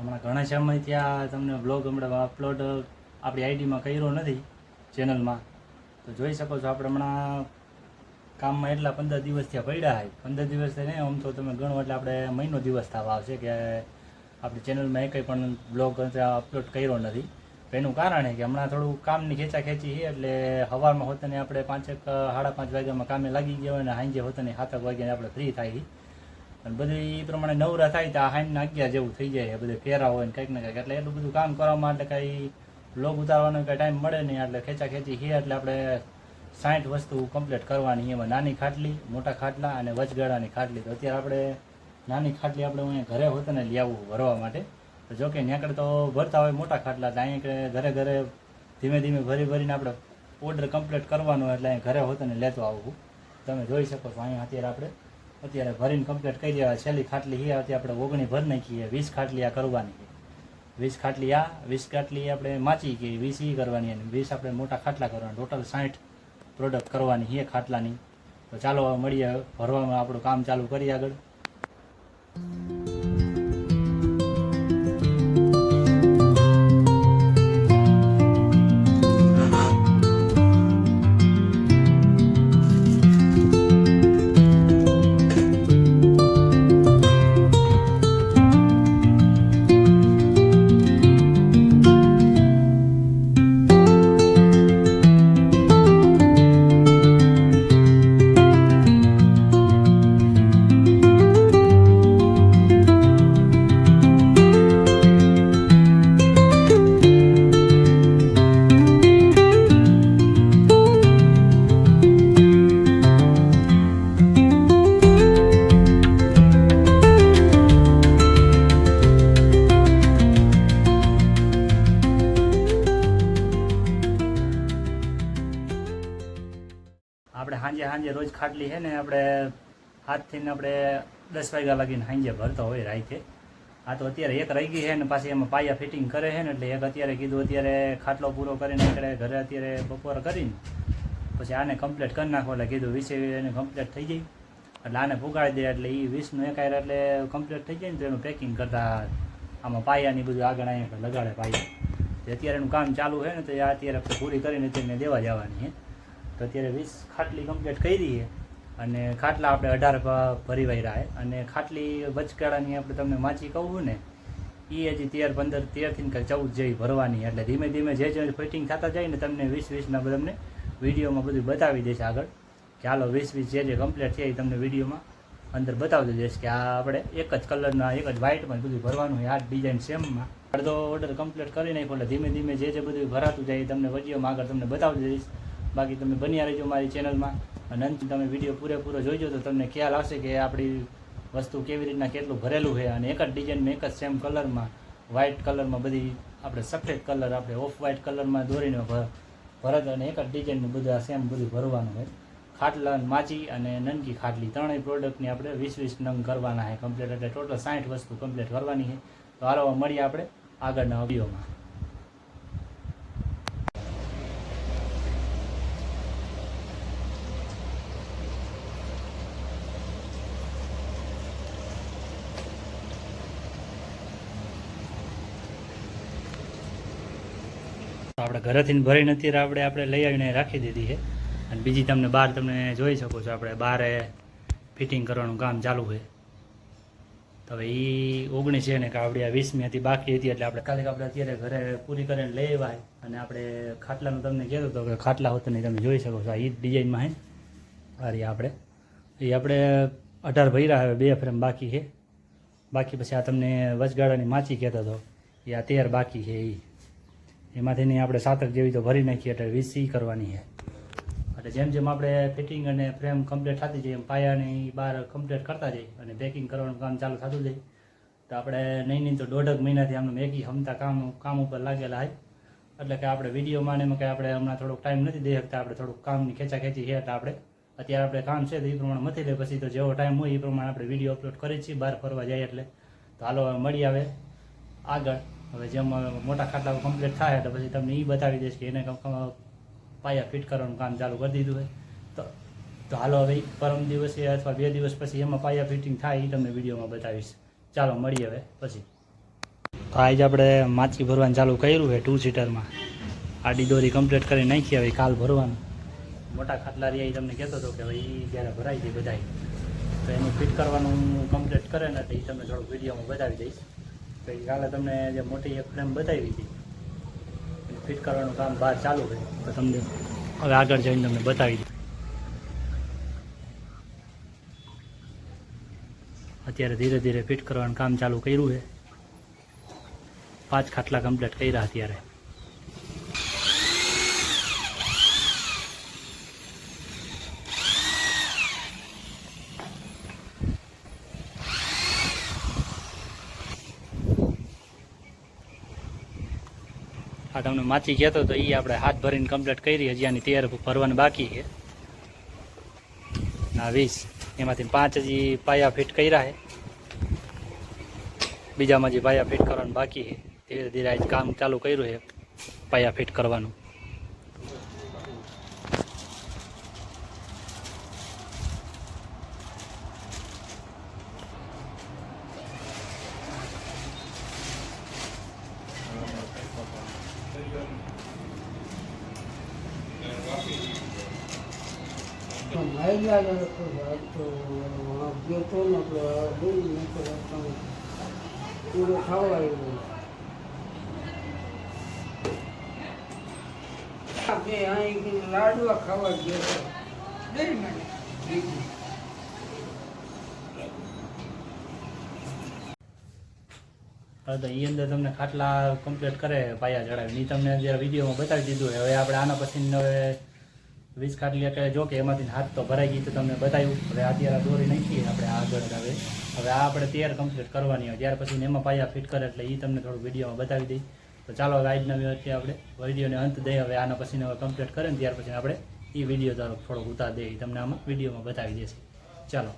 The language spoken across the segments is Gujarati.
હમણાં ઘણા સમય ત્યાં તમને બ્લોગ હમણાં અપલોડ આપણી આઈડીમાં કર્યો નથી ચેનલમાં તો જોઈ શકો છો આપણે હમણાં કામમાં એટલા પંદર દિવસ ત્યાં પડ્યા હોય પંદર દિવસ નહીં, આમ તો તમે ગણો એટલે આપણે મહિનો દિવસ થવા આવશે કે આપણી ચેનલમાં કંઈ પણ બ્લોગ અપલોડ કર્યો નથી. એનું કારણ કે હમણાં થોડું કામની ખેંચા ખેંચી છે એટલે સવારમાં હોતને આપણે પાંચેક, સાડા પાંચ વાગ્યામાં કામે લાગી ગયા હોય અને સાંજે હોતને સાતક વાગ્યાને આપણે ફ્રી થાય અને બધું એ પ્રમાણે નવરા થાય તો આ હાઈન અગિયાર જેવું થઈ જાય. બધું ફેરા હોય ને કંઈક ને કંઈક. એટલે એટલું બધું કામ કરવા માટે કાંઈ લોગ ઉતારવાનો કાંઈ ટાઈમ મળે નહીં. એટલે ખેંચા ખેંચી છે એટલે આપણે સાઠ વસ્તુ કમ્પ્લીટ કરવાની. એમાં નાની ખાટલી, મોટા ખાટલા અને વચગાળાની ખાટલી. તો અત્યારે આપણે નાની ખાટલી આપણે અહીંયા ઘરે હોત ને લઈ આવવું ભરવા માટે. તો જો કે ત્યાં તો ભરતા હોય મોટા ખાટલા, તો અહીંયા ઘરે ઘરે ધીમે ધીમે ભરી ભરીને આપણે ઓર્ડર કમ્પ્લીટ કરવાનો એટલે અહીં ઘરે હોત ને લેતો આવવું તમે જોઈ શકો છો, અહીંયા અત્યારે આપણે અત્યારે ભરીને કમ્પ્લીટ કરી દેવા. છેલ્લી ખાટલી છે, અત્યારે આપણે ઓગણી ભરી નાખીએ વીસ ખાટલી આ કરવાની છે. વીસ ખાટલી આ, વીસ ખાટલી આપણે માચી કે વીસ ઈ કરવાની અને વીસ આપણે મોટા ખાટલા કરવાના. ટોટલ સાઠ પ્રોડક્ટ કરવાની છે ખાટલાની. તો ચાલો મળીએ, ભરવામાં આપણું કામ ચાલુ કરીએ આગળ. સાંજે રોજ ખાટલી છે ને આપણે હાથથી આપણે દસ વાગ્યા લાગીને સાંજે ભરતો હોય રાખે આ તો અત્યારે એક રહી ગઈ છે ને પાછી એમાં પાયા ફિટિંગ કરે છે ને એટલે એક અત્યારે કીધું અત્યારે ખાટલો પૂરો કરીને આપણે ઘરે અત્યારે બપોર કરીને પછી આને કમ્પ્લીટ કરી નાખો એટલે કીધું વીસે એને કમ્પ્લીટ થઈ જાય. એટલે આને પુગાડી દે એટલે એ વીસનું એકાયર એટલે કમ્પ્લીટ થઈ જાય ને તો એનું પેકિંગ કરતા આમાં પાયાની બધું આગળ અહીંયા લગાડે પાયા. અત્યારે એનું કામ ચાલુ છે ને તો અત્યારે પૂરી કરીને તેને દેવા જવાની છે. તો અત્યારે વીસ ખાટલી કમ્પ્લીટ કરી છે અને ખાટલા આપણે અઢાર ભરી વાયરા અને ખાટલી વચગાળાની આપણે તમને માચી કહું ને એ હજી તેર પંદર તેરથી ચૌદ જેવી ભરવાની. એટલે ધીમે ધીમે જે જે ફિટિંગ થતા જાય ને તમને વીસ વીસના તમને વિડીયોમાં બધું બતાવી દેશે આગળ. કે હાલો વીસ વીસ જે જે કમ્પ્લીટ છે એ તમને વિડીયોમાં અંદર બતાવી જઈશ કે આ આપણે એક જ કલરના એક જ વ્હાઇટમાં બધું ભરવાનું હોય આ ડિઝાઇન સેમમાં અડધો ઓર્ડર કમ્પ્લીટ કરી નાખ્યો એટલે ધીમે ધીમે જે જે બધું ભરાતું જાય એ તમને વિડીયોમાં આગળ તમને બતાવજો દઈશ બાકી તમે બન્યા રહેજો મારી ચેનલમાં. અને અંત તમે વીડિયો પૂરેપૂરો જોઈજો તો તમને ખ્યાલ આવશે કે આપણી વસ્તુ કેવી રીતના કેટલું ભરેલું છે. અને એક જ ડિઝાઇનમાં એક જ સેમ કલરમાં વ્હાઇટ કલરમાં બધી આપણે સફેદ કલર આપણે ઓફ વ્હાઇટ કલરમાં દોરીને ભરત અને એક જ ડિઝાઇનનું બધું આ સેમ બધું ભરવાનું હોય. ખાટલા માચી અને નનકી ખાટલી ત્રણેય પ્રોડક્ટની આપણે વીસ વીસ નંગ કરવાના છે. કમ્પ્લીટ એટલે ટોટલ સાઠ વસ્તુ કમ્પ્લીટ કરવાની છે. તો હાલો મળીએ આપણે આગળના વિડીયોમાં તો આપણે ઘરેથી ભરીને અત્યારે આપણે આપણે લઈ આવીને રાખી દીધી છે. અને બીજી તમને બહાર તમે જોઈ શકો છો આપણે બહારે ફિટિંગ કરવાનું કામ ચાલુ છે. તો હવે એ ઓગણીસ છે ને કે આપણે આ વીસમી હતી, બાકી હતી એટલે આપણે ખાલી આપણે અત્યારે ઘરે પૂરી કરીને લઈ આવ્યા. અને આપણે ખાટલાનું તમને કહેતો હતો કે ખાટલા હોત નહીં, તમે જોઈ શકો છો એ ડિઝાઇનમાં છે. આ આપણે. એ આપણે અઢાર ભર્યા હવે બે ફ્રેમ બાકી છે. બાકી પછી આ તમને વચગાળાની માચી કહેતો હતો. એ આ તેર બાકી છે એ એમાંથીની આપણે સાતક જેવી તો ભરી નાખીએ એટલે વીસ કરવાની છે. એટલે જેમ જેમ આપણે ફિટિંગ અને ફ્રેમ કમ્પ્લીટ થતી જાય, એમ પાયાની બહાર કમ્પ્લીટ કરતા જઈએ અને પેકિંગ કરવાનું કામ ચાલુ થતું જાય, તો આપણે નહીં નહીં તો દોઢક મહિનાથી આમનું મેગી હમતા કામ કામ ઉપર લાગેલા હોય એટલે કે આપણે વિડીયોમાં ને એમાં કંઈ આપણે હમણાં થોડોક ટાઈમ નથી દઈ શકતા આપણે થોડુંક કામની ખેંચા ખેંચી છે એટલે આપણે, અત્યારે આપણે કામ છે તો એ પ્રમાણે મથી લે, પછી તો જેવો ટાઈમ હોય એ પ્રમાણે આપણે વીડિયો અપલોડ કરીએ છીએ, બહાર ફરવા જાય એટલે. તો હાલો મળી આવે આગળ. હવે જેમ મોટા ખાટલા કમ્પ્લીટ થાય એટલે પછી તમને એ બતાવી દઈશ કે એને પાયા ફિટ કરવાનું કામ ચાલુ કરી દીધું હોય તો તો હાલો હવે પરમ દિવસે અથવા બે દિવસ પછી એમાં પાયા ફિટિંગ થાય એ તમને વિડીયોમાં બતાવીશ. ચાલો મળીએ હવે પછી. તો આજે આપણે માછી ભરવાનું ચાલુ કર્યું છે ટુ સીટરમાં આડી દોરી કમ્પ્લીટ કરી નાખી હવે કાલ ભરવાનું. મોટા ખાટલા રહ્યા એ તમને કહેતો હતો કે ભાઈ એ જ્યારે ભરાઈ જાય બધાય. તો એનું ફિટ કરવાનું કમ્પ્લીટ કરે ને તો એ તમને થોડુંક વિડીયોમાં બતાવી દઈશ. ઈ કાલે તમને જે મોટી એક ફ્રેમ બતાવી હતી. ફિટ કરવાનું કામ બહાર ચાલુ છે તો તમને હવે આગળ જઈને તમને બતાવી દઉં. અત્યારે ધીરે ધીરે ફિટ કરવાનું કામ ચાલુ કર્યું છે. પાંચ ખાટલા કમ્પ્લીટ કર્યા અત્યારે. આ તમને માછી કહેતો તો એ આપણે હાથ ભરીને કમ્પ્લીટ કરી, હજી આની તૈયાર ભરવાની બાકી છે. ના, વીસ. એમાંથી પાંચ હજી પાયા ફિટ કર્યા છે. બીજામાં જે પાયા ફિટ કરવાનું બાકી છે ધીરે ધીરે આજ કામ ચાલુ કર્યું છે, પાયા ફિટ કરવાનું. તો ને અહીં લાડવા ખાવા ગયો હતો હવે તો એ અંદર તમને ખાટલા કમ્પ્લીટ કરે, પાયા ચડાવી એ તમને જે વિડીયોમાં બતાવી દીધું હવે આપણે આના પછી હવે વીસ ખાટલી એટલે જો કે એમાંથી હાથ તો ભરાઈ ગઈ તો તમને બતાવ્યું. હવે અત્યારે દોરી નાખીએ આપણે આગળ હવે. હવે આ આપણે તૈયાર કમ્પ્લીટ કરવાની હોય. ત્યાર પછી એમાં પાયા ફિટ કરે એટલે એ તમને થોડું વિડીયોમાં બતાવી દઈ. તો ચાલો હવે આજના વચ્ચે આપણે વિડીયોને અંત દઈએ. હવે આના પછી હવે કમ્પ્લીટ કરે ને ત્યાર પછી આપણે એ વીડિયો તરફ થોડોક ઉતાર દઈએ. તમને આમાં વિડીયોમાં બતાવી દેશે. ચાલો.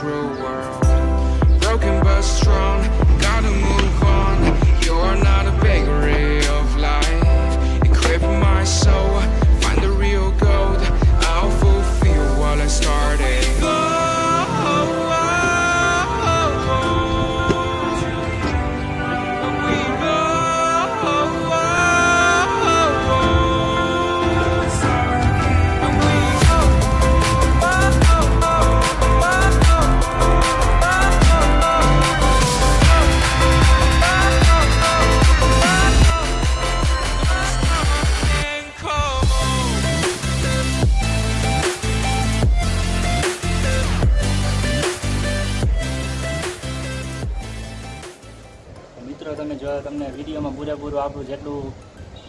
Cruel world. Broken but strong, મિત્રો, તમે જો તમને વિડીયોમાં પૂરેપૂરું આપણું જેટલું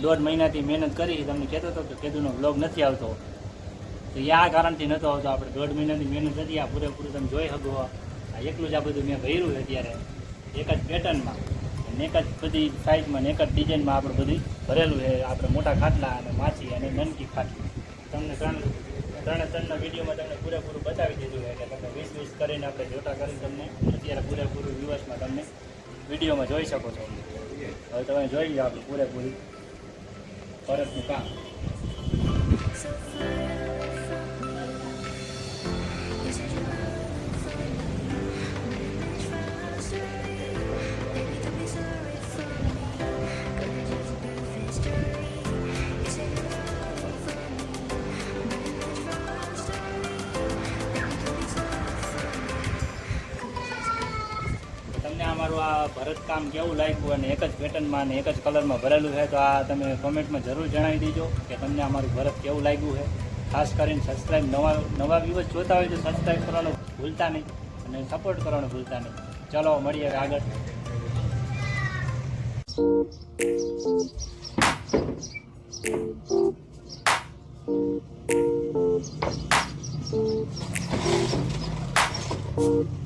દોઢ મહિનાથી મહેનત કરી તમને કહેતો હતો કે કેદુનો બ્લોગ નથી આવતો. તો એ આ કારણથી નહોતો આવતો, આપણે દોઢ મહિનાની મહેનત હતી, આ પૂરેપૂરું તમે જોઈ શકો. આ એકલું જ આ બધું મેં ભર્યું અત્યારે, એક જ પેટર્નમાં. અને એક જ બધી સાઇઝમાં એક જ ડિઝાઇનમાં આપણે બધી ભરેલું છે, આપણે મોટા ખાટલા અને માછી અને નનકી ખાટલી. તમને ત્રણ, ત્રણે ત્રણના વિડીયોમાં તમને પૂરેપૂરું બતાવી દીધું એટલે તમને વીસ વીસ કરીને આપણે જોટા કરીને તમને, અત્યારે પૂરેપૂરું દિવસમાં તમને વિડીયોમાં જોઈ શકો છો. હવે તમે જોઈ લો આપણે પૂરેપૂરી પરતનું કામ. આ ભરતકામ કેવું લાગ્યું અને એક જ પેટર્નમાં અને એક જ કલરમાં ભરેલું છે, તો આ તમે કોમેન્ટમાં જરૂર જણાવી દેજો કે તમને અમારું ભરત કેવું લાગ્યું છે ખાસ કરીને સબસ્ક્રાઈબ નવા નવા વ્યૂઝ જોતા હોય તો સબસ્ક્રાઈબ કરવાનું ભૂલતા નહીં અને સપોર્ટ કરવાનું ભૂલતા નહીં ચલો, મળીએ આગળ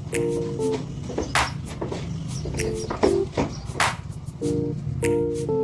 Thank you. Thank you.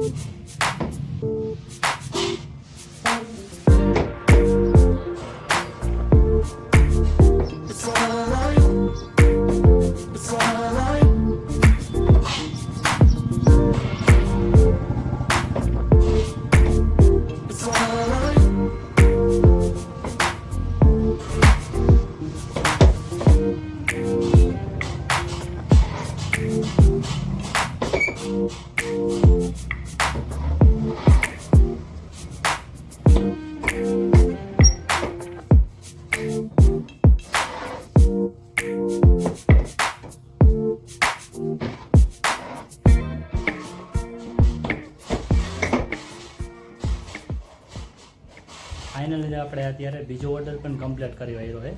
Finally આપણે અત્યારે બીજો ઓર્ડર પણ કમ્પ્લીટ કરી રહ્યો છે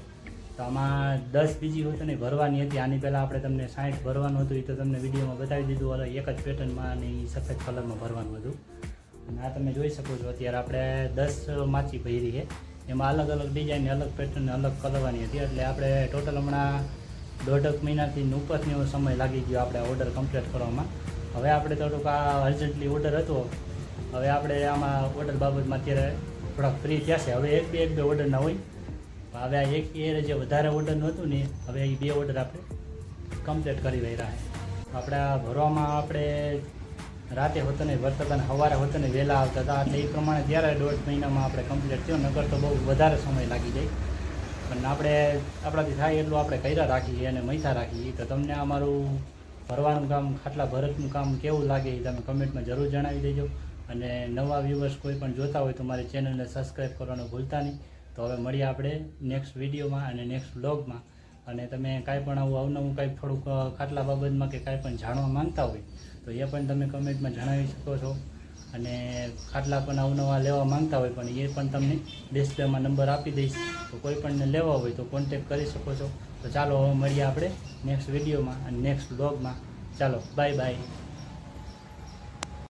તો આમાં દસ બીજી હોય તો નહીં ભરવાની હતી. આની પહેલાં આપણે તમને સાઠ ભરવાનું હતું. એ તો તમને વિડીયોમાં બતાવી દીધું. અલગ એક જ પેટર્નમાં અને એ સફેદ કલરમાં ભરવાનું હતું. અને આ તમે જોઈ શકો છો. અત્યારે આપણે દસ માછી ભરી છે એમાં અલગ અલગ ડિઝાઇન અલગ પેટર્ન અલગ કરવાની હતી. એટલે આપણે ટોટલ હમણાં દોઢક મહિનાથી ઉપરનો એવો સમય લાગી ગયો આપણે ઓર્ડર કમ્પ્લીટ કરવામાં. હવે આપણે થોડુંક આ અર્જન્ટલી ઓર્ડર હતો. હવે આપણે આમાં ઓર્ડર બાબતમાં અત્યારે થોડાક ફ્રી થયા છે. હવે એક બે એક બે ઓર્ડર ના હોય. હવે આ એક એ જે વધારે ઓર્ડર હતું ને, હવે એ બે ઓર્ડર આપણે કમ્પ્લીટ કરી રહ્યા છે. આપણે ભરવામાં આપણે રાતે હોતો ને ભરતા સવારે હોતો ને વહેલા આવતા હતા. એટલે એ પ્રમાણે ત્યારે દોઢ મહિનામાં આપણે કમ્પ્લીટ થયો. નગર તો બહુ વધારે સમય લાગી જાય. પણ આપણે, આપણાથી થાય એટલું આપણે કર્યા રાખીએ અને મૈસા રાખીએ. તો તમને અમારું ભરવાનું કામ, ખાટલા ભરતનું કામ કેવું લાગે એ તમે કમેન્ટમાં જરૂર જણાવી દેજો. અને નવા વ્યૂવર્સ કોઈ પણ જોતા હોય તો મારી ચેનલને સબસ્ક્રાઈબ કરવાનું ભૂલતા નહીં. તો હવે મળીએ આપણે નેક્સ્ટ વિડીયોમાં અને નેક્સ્ટ બ્લોગમાં અને તમે કાંઈ પણ આવું અવનવું કાંઈ થોડુંક ખાટલા બાબતમાં કે કાંઈ પણ જાણવા માંગતા હોય, તો એ પણ તમે કમેન્ટમાં જણાવી શકો છો. અને ખાટલા પણ અવનવા લેવા માંગતા હોય, પણ એ પણ તમને ડિસ્પ્લેમાં નંબર આપી દઈશ. તો કોઈ પણને લેવા હોય તો કોન્ટેક કરી શકો છો. તો ચાલો હવે મળીએ આપણે નેક્સ્ટ વિડીયોમાં અને નેક્સ્ટ બ્લોગમાં ચાલો બાય બાય